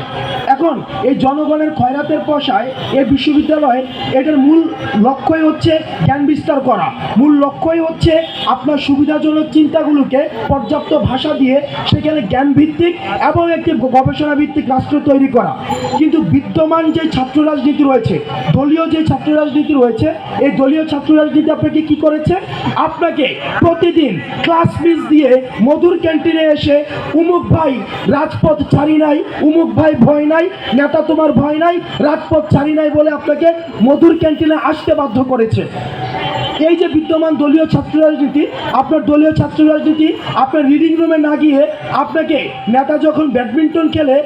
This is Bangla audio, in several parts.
は。এখন এই জনগণের খয়রাতের পয়সায় এই বিশ্ববিদ্যালয়ে এটার মূল লক্ষ্যই হচ্ছে জ্ঞান বিস্তার করা। মূল লক্ষ্যই হচ্ছে আপনার সুবিধাজনক চিন্তাগুলোকে পর্যাপ্ত ভাষা দিয়ে সেখানে জ্ঞান ভিত্তিক এবং একটি গবেষণা ভিত্তিক রাষ্ট্র তৈরি করা। কিন্তু বিদ্যমান যে ছাত্র রাজনীতি রয়েছে, দলীয় যে ছাত্র রাজনীতি রয়েছে, এই দলীয় ছাত্র রাজনীতি আপনাকে কি করেছে? আপনাকে প্রতিদিন ক্লাস মিস দিয়ে মধুর ক্যান্টিনে এসে উমুক ভাই রাজপথ ছাড়ি নাই, উমুক ভাই ভয় নাই নেতা তোমার ভয় নাই, রাজপথ ছাড়ি নাই বলে আপনাকে মধুর ক্যান্টিনে আসতে বাধ্য করেছে। এই যে বিদ্যমান দলীয় ছাত্র রাজনীতি, আপনার দলীয় ছাত্র রাজনীতি, আপনার রিডিং রুমে না গিয়ে আপনাকে নেতা যখন ব্যাডমিন্টন খেলে,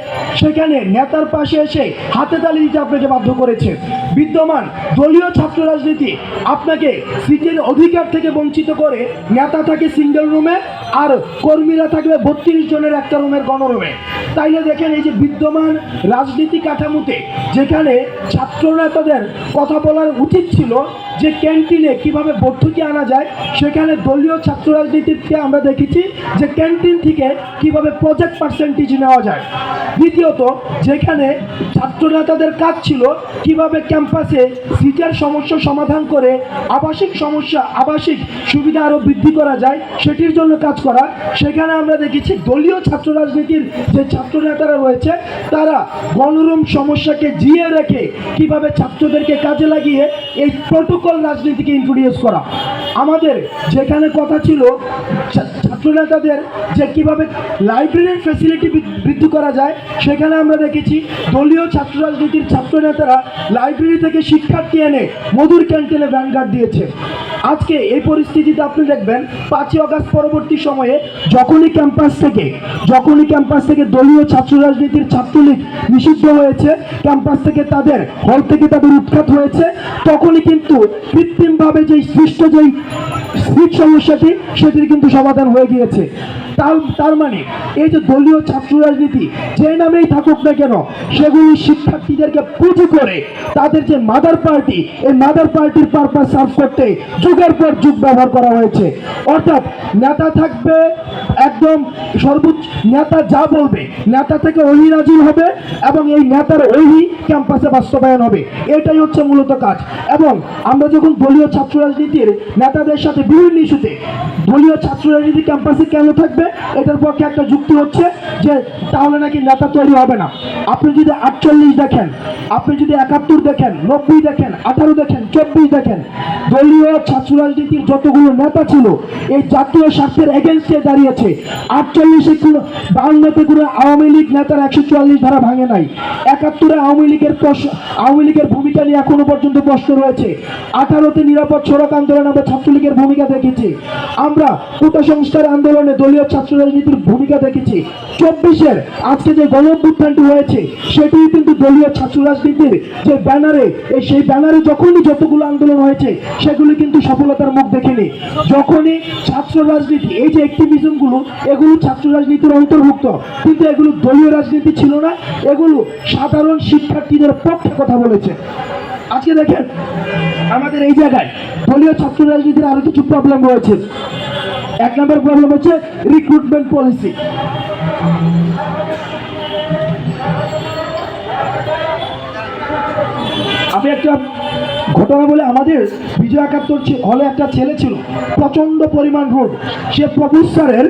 সেখানে নেতার পাশে এসে হাতে তালি দিতে আপনাকে বাধ্য করেছে। বিদ্যমান দলীয় ছাত্র রাজনীতি আপনাকে সিটের অধিকার থেকে বঞ্চিত করে, নেতা থাকে সিঙ্গেল রুমে আর কর্মীরা থাকবে বত্রিশ জনের একটা রুমের গণরুমে। তাইলে দেখেন এই যে বিদ্যমান রাজনীতি কাঠামোতে যেখানে ছাত্র নেতাদের কথা বলার উচিত ছিল যে ক্যান্টিনে কীভাবে ভর্তুকি আনা যায়, সেখানে দলীয় ছাত্র রাজনীতিতে আমরা দেখেছি যে ক্যান্টিন থেকে কীভাবে প্রজেক্ট পার্সেন্টেজ নেওয়া যায়। দ্বিতীয়ত, যেখানে ছাত্র নেতাদের কাজ ছিল কীভাবে ক্যাম্পাসে সিটের সমস্যা সমাধান করে আবাসিক সমস্যা, আবাসিক সুবিধা আরও বৃদ্ধি করা যায়, সেটির জন্য কাজ করা। সেখানে আমরা দেখেছি দলীয় ছাত্র রাজনীতির যে ছাত্র নেতারা রয়েছে, তারা গণরুম সমস্যাকে জিয়ে রেখে কীভাবে ছাত্রদেরকে কাজে লাগিয়ে এই প্রোটোকল রাজনীতিকে ইন্ট্রোডিউস করা। আমাদের যেখানে কথা ছিল ছাত্রনেতাদের যে কীভাবে লাইব্রেরির ফেসিলিটি বৃদ্ধি করা যায়, সেখানে আমরা দেখেছি দলীয় ছাত্র রাজনীতির ছাত্রনেতারা লাইব্রেরি থেকে শিক্ষার্থী এনে মধুর ক্যান্টিনে ব্যাংকার দিয়েছে। আজকে এই পরিস্থিতিতে আপনি দেখবেন পাঁচই অগাস্ট পরবর্তী সময়ে যখনই ক্যাম্পাস থেকে, যখনই ক্যাম্পাস থেকে দলীয় ছাত্র রাজনীতির ছাত্রলীগ নিষিদ্ধ হয়েছে, ক্যাম্পাস থেকে তাদের, হল থেকে তাদের উৎখাত হয়েছে, তখনই কিন্তু কৃত্রিমভাবে যেই সৃষ্ট যেই সিট সমস্যাটি, সেটির কিন্তু সমাধান হয়ে গিয়েছে। তার তার মানে এই যে দলীয় ছাত্র রাজনীতি যে নামেই থাকুক না কেন, সেগুলি শিক্ষার্থীদেরকে পুঁজি করে তাদের যে মাদার পার্টি এই মাদার পার্টির পারপাস সার্ভ করতে যুগের পর যুগ ব্যবহার করা হয়েছে। অর্থাৎ নেতা থাকবে একদম সর্বোচ্চ নেতা যা বলবে, নেতা থেকে ওহি নাজির হবে এবং এই নেতার ওহি ক্যাম্পাসে বাস্তবায়ন হবে। এটাই হচ্ছে মূলত কাজ। এবং আমরা যখন দলীয় ছাত্র রাজনীতির নেতাদের সাথে বিভিন্ন ইস্যুতে দলীয় ছাত্র রাজনীতি ক্যাম্পাসে কেন থাকবে, এটার পক্ষে একটা যুক্তি হচ্ছে যে তাহলে নাকি নেতা তৈরি হবে না। আপনি যদি আটচল্লিশ দেখেন, আপনি যদি একাত্তর দেখেন, নব্বই দেখেন, আঠারো দেখেন, চব্বিশ দেখেন, দলীয় ছাত্র রাজনীতির যতগুলো নেতা ছিল, এই জাতীয় স্বার্থের এগেনস্টে দাঁড়িয়েছে। আটচল্লিশে কোনো বাউন্নতে কোনো আওয়ামী লীগ নেতার একশো চুয়াল্লিশ ধারা ভাঙে নাই। একাত্তরে আওয়ামী লীগের প্রশ্ন আওয়ামী লীগের ভূমিকা নিয়ে এখনও পর্যন্ত প্রশ্ন রয়েছে। আঠারোতে নিরাপদ সড়ক আন্দোলনে আমরা ছাত্রলীগের ভূমিকা দেখেছি। আমরা কোটা সংস্কার আন্দোলনে দলীয় ছাত্র রাজনীতির ভূমিকা দেখেছি। চব্বিশের আজকে যে গণ অভ্যুত্থানটি হয়েছে সেটি কিন্তু দলীয় ছাত্র রাজনীতির যে ব্যানারে, এই সেই ব্যানারে যখনই যতগুলো আন্দোলন হয়েছে, সেগুলি কিন্তু সফলতার মুখ দেখেনি। যখনই ছাত্র রাজনীতি, এই যে অ্যাক্টিভিজমগুলো এগুলো ছাত্র রাজনীতির অন্তর্ভুক্ত। কিন্তু এগুলো দলীয় রাজনীতি ছিল না, এগুলো সাধারণ শিক্ষার্থীদের পক্ষে কথা বলেছে। আজকে দেখেন, আমাদের এই জায়গায় দলীয় ছাত্র রাজনীতির আরও কিছু প্রবলেম রয়েছে। এক নম্বর প্রবলেম হচ্ছে রিক্রুটমেন্ট পলিসি আমি একটা ঘটনা বলে আমাদের বিজয় একাত্তর হলে একটা ছেলে ছিল প্রচণ্ড পরিমাণ রোড সে প্রভু স্যারের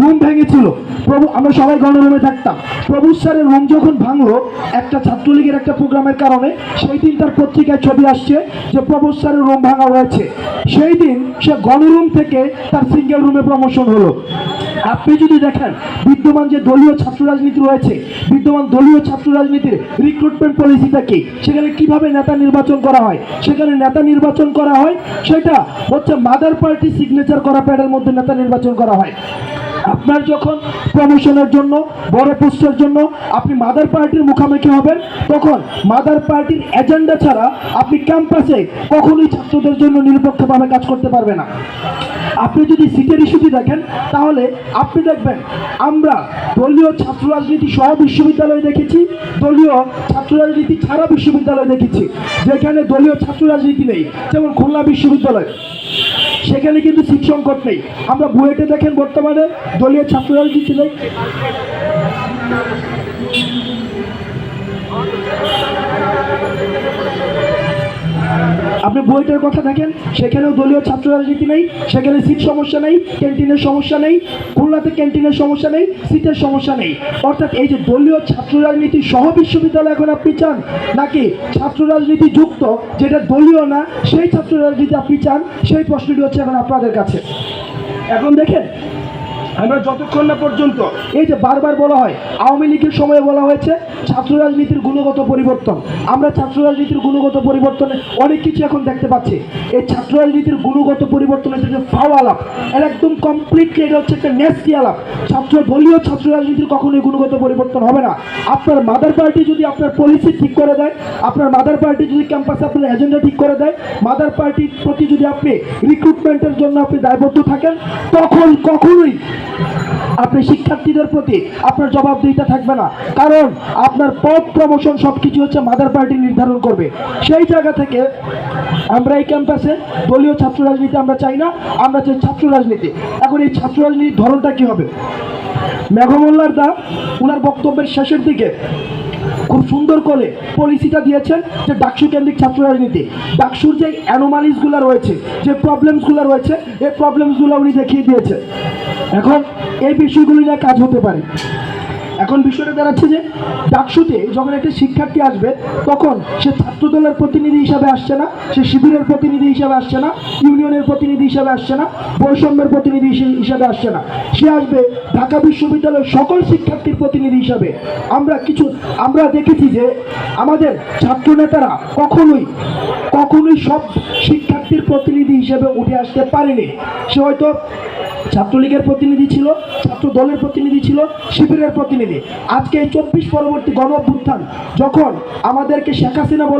রুম ভেঙেছিল। প্রভু, আমরা সবাই গণরুমে থাকতাম। প্রভু স্যারের রুম যখন ভাঙলো, একটা ছাত্রলীগের একটা প্রোগ্রামের কারণে সেই দিন তার পত্রিকায় ছবি আসছে যে প্রভু স্যারের রুম ভাঙা হয়েছে। সেই দিন সে গণরুম থেকে তার সিঙ্গেল রুমে প্রমোশন হলো। আপনি যদি দেখেন বিদ্যমান যে দলীয় ছাত্র রাজনীতি রয়েছে, বিদ্যমান দলীয় ছাত্র রাজনীতির রিক্রুটমেন্ট পলিসিটা কি? সেখানে কীভাবে নেতা নির্বাচন করা হয়? সেখানে নেতা নির্বাচন করা হয়, সেটা হচ্ছে মাদার পার্টি সিগনেচার করা প্যাডের মধ্যে নেতা নির্বাচন করা হয়। আপনার যখন প্রমোশনের জন্য, বড় পোস্টের জন্য আপনি মাদার পার্টির মুখোমুখি হবেন, তখন মাদার পার্টির এজেন্ডা ছাড়া আপনি ক্যাম্পাসে কখনোই ছাত্রদের জন্য নিরপেক্ষভাবে কাজ করতে পারবে না। আপনি যদি সিটের ইস্যুটি দেখেন, তাহলে আপনি দেখবেন আমরা দলীয় ছাত্র রাজনীতি সহ বিশ্ববিদ্যালয়ে দেখেছি, দলীয় ছাত্র রাজনীতি ছাড়া বিশ্ববিদ্যালয় দেখেছি, যেখানে দলীয় ছাত্র রাজনীতি নেই, যেমন খুলনা বিশ্ববিদ্যালয়। সেখানে কিন্তু সিট সংকট নেই। আমরা বুয়েটে দেখেন বর্তমানে দলীয় ছাত্র রাজনীতি নেই। বুয়েটের কথা দেখেন, সেখানেও দলীয় ছাত্র রাজনীতি নেই, সেখানে সিট সমস্যা নেই ক্যান্টিনের সমস্যা নেই, খুলনাতে ক্যান্টিনের সমস্যা নেই সিটের সমস্যা নেই। অর্থাৎ এই যে দলীয় ছাত্র রাজনীতি সহ বিশ্ববিদ্যালয় এখন আপনি চান, নাকি ছাত্র রাজনীতি যুক্ত, যেটা দলীয় না, সেই ছাত্র রাজনীতি আপনি চান, সেই প্রশ্নটি হচ্ছে এখন আপনাদের কাছে। এখন দেখেন আমরা যতক্ষণ না পর্যন্ত এই যে বারবার বলা হয়, আওয়ামী লীগের সময় বলা হয়েছে ছাত্র রাজনীতির গুণগত পরিবর্তন। আমরা ছাত্র রাজনীতির গুণগত পরিবর্তনে অনেক কিছু এখন দেখতে পাচ্ছি। এই ছাত্র রাজনীতির গুণগত পরিবর্তন এটা যে ফাও আলাপ এটা একদম কমপ্লিটলি এটা হচ্ছে একটা নেস্টি আলাপ। ছাত্র, দলীয় ছাত্র রাজনীতির কখনোই গুণগত পরিবর্তন হবে না। আপনার মাদার পার্টি যদি আপনার পলিসি ঠিক করে দেয়, আপনার মাদার পার্টি যদি ক্যাম্পাসে আপনার এজেন্ডা ঠিক করে দেয় মাদার পার্টির প্রতি যদি আপনি রিক্রুটমেন্টের জন্য আপনি দায়বদ্ধ থাকেন, তখন কখনোই আপনি শিক্ষার্থীদের প্রতি আপনার জবাবদিহিতা থাকবে না। কারণ আপনার পদ প্রমোশন সব কিছু হচ্ছে মাদার পার্টি নির্ধারণ করবে। সেই জায়গা থেকে আমরা এই ক্যাম্পাসে দলীয় ছাত্র রাজনীতি আমরা চাই না, আমরা চাই ছাত্র রাজনীতি। এখন এই ছাত্র রাজনীতির ধরনটা কী হবে? মেঘমল্লার দা ওনার বক্তব্যের শেষের দিকে খুব সুন্দর করে পলিসিটা দিয়েছেন যে ডাকসু কেন্দ্রিক ছাত্র রাজনীতি ডাকসুর যে অ্যানোমালিসগুলো রয়েছে, যে প্রবলেমসগুলো রয়েছে, এই প্রবলেমসগুলো উনি দেখিয়ে দিয়েছে এখন এই বিষয়গুলি নিয়ে কাজ হতে পারে। এখন বিষয়টা দাঁড়াচ্ছে যে ডাকসুতে যখন একটা শিক্ষার্থী আসবে, তখন সে ছাত্রদলের প্রতিনিধি হিসাবে আসছে না, সে শিবিরের প্রতিনিধি হিসাবে আসছে না, ইউনিয়নের প্রতিনিধি হিসাবে আসছে না, বৈষম্যের প্রতিনিধি হিসে- হিসাবে আসছে না। সে আসবে ঢাকা বিশ্ববিদ্যালয়ের সকল শিক্ষার্থীর প্রতিনিধি হিসাবে আমরা কিছু, আমরা দেখেছি যে আমাদের ছাত্র নেতারা কখনোই কখনোই সব শিক্ষার্থীর প্রতিনিধি হিসেবে উঠে আসতে পারেনি। সে হয়তো ছাত্রলীগের প্রতিনিধি ছিল ছাত্র দলের প্রতিনিধি ছিল, শিবিরের প্রতিনিধি। আজকে এই চব্বিশ পরবর্তী গণ অভ্যুত্থান যখন আমাদেরকে শেখ হাসিনা বলে